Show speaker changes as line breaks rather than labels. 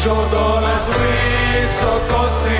що до нас високо си.